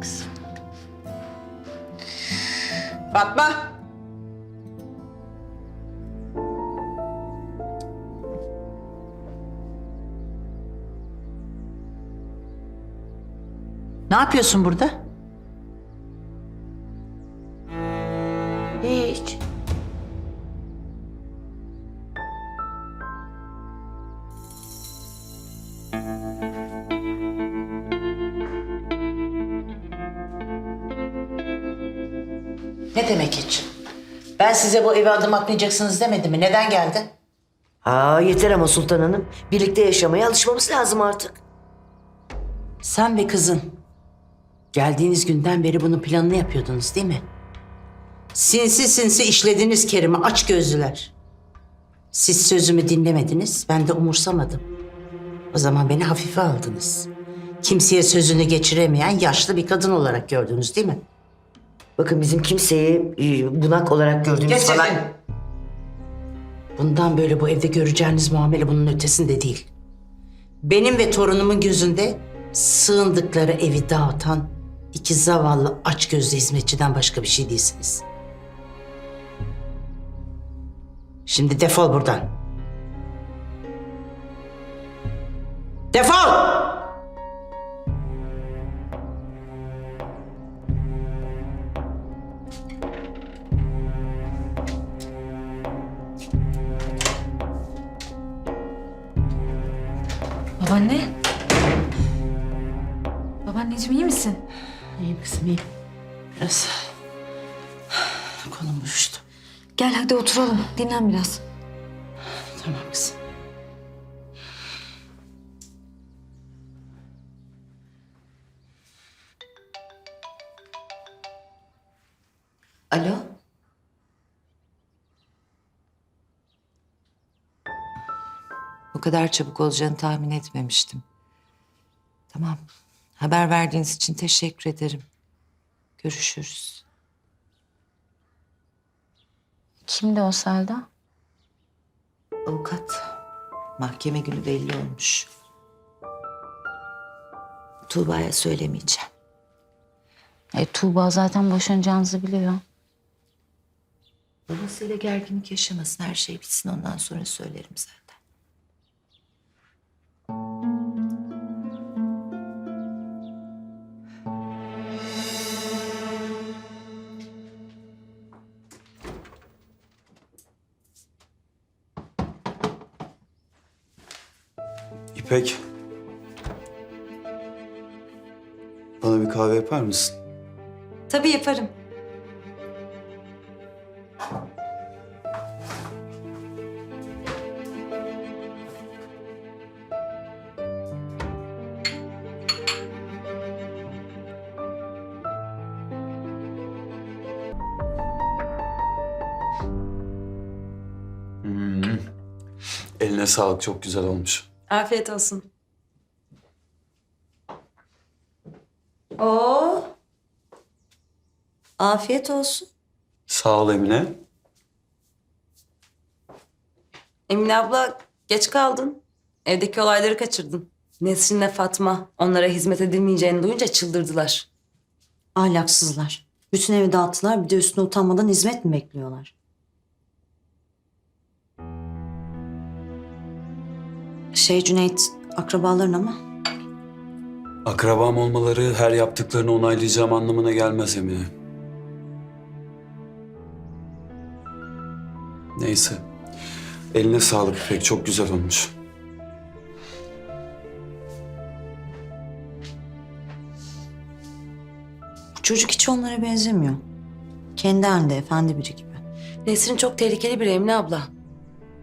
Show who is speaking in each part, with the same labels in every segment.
Speaker 1: kızım.
Speaker 2: Fatma. Ne yapıyorsun burada?
Speaker 1: Hiç.
Speaker 2: Ne demek hiç? Ben size bu eve adım atmayacaksınız demedim mi? Neden geldin?
Speaker 3: Aa yeter ama Sultan Hanım. Birlikte yaşamaya alışmamız lazım artık.
Speaker 2: Sen ve kızın geldiğiniz günden beri bunun planını yapıyordunuz değil mi? Sinsi sinsi işlediniz Kerim'i aç gözlüler. Siz sözümü dinlemediniz, ben de umursamadım. O zaman beni hafife aldınız. Kimseye sözünü geçiremeyen yaşlı bir kadın olarak gördünüz değil mi?
Speaker 3: Bakın bizim kimseyi e, bunak olarak gördüğümüz
Speaker 2: Geç
Speaker 3: falan...
Speaker 2: Bundan böyle bu evde göreceğiniz muamele bunun ötesinde değil. Benim ve torunumun gözünde sığındıkları evi dağıtan iki zavallı açgözlü hizmetçiden başka bir şey değilsiniz. Şimdi defol buradan. Defol!
Speaker 4: Babaanne. Babaanneciğim iyi misin?
Speaker 2: İyiyim kızım iyiyim. Biraz konum uyuştu.
Speaker 4: Gel hadi oturalım. Dinlen biraz.
Speaker 2: Tamam kızım.
Speaker 3: Alo?
Speaker 5: Bu kadar çabuk olacağını tahmin etmemiştim. Tamam. Haber verdiğiniz için teşekkür ederim. Görüşürüz.
Speaker 1: Kimdi o Selda?
Speaker 5: Avukat. Mahkeme günü belli olmuş. Tuğba'ya söylemeyeceğim.
Speaker 1: E, Tuğba zaten boşanacağınızı biliyor.
Speaker 5: Babasıyla gerginlik yaşamasın. Her şey bitsin ondan sonra söylerim zaten.
Speaker 6: İpek. Bana bir kahve yapar mısın?
Speaker 4: Tabii yaparım.
Speaker 6: Eline sağlık çok güzel olmuş.
Speaker 4: Afiyet olsun. Oo. Afiyet olsun.
Speaker 6: Sağ ol Emine.
Speaker 7: Emine abla geç kaldın. Evdeki olayları kaçırdın. Nesrin'le Fatma onlara hizmet edilmeyeceğini duyunca çıldırdılar.
Speaker 8: Ahlaksızlar. Bütün evi dağıttılar bir de üstüne utanmadan hizmet mi bekliyorlar? Şey Cüneyt, akrabaların ama.
Speaker 6: Akrabam olmaları her yaptıklarını onaylayacağım anlamına gelmez Emine. Neyse. Eline sağlık İpek çok güzel olmuş.
Speaker 8: Bu çocuk hiç onlara benzemiyor. Kendi halinde efendi biri gibi.
Speaker 7: Nesrin çok tehlikeli bir Emine abla.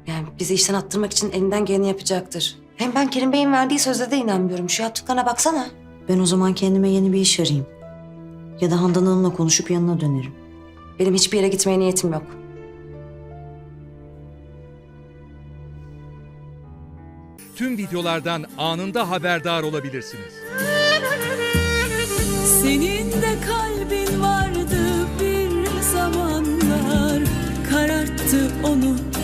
Speaker 7: Yani bizi işten attırmak için elinden geleni yapacaktır. Hem ben Kerim Bey'in verdiği sözde de inanmıyorum. Şu yaptıklarına baksana.
Speaker 8: Ben o zaman kendime yeni bir iş arayayım. Ya da Handan Hanım'la konuşup yanına dönerim.
Speaker 7: Benim hiçbir yere gitmeye niyetim yok.
Speaker 9: tüm videolardan anında haberdar olabilirsiniz.
Speaker 10: Senin de kalbin vardı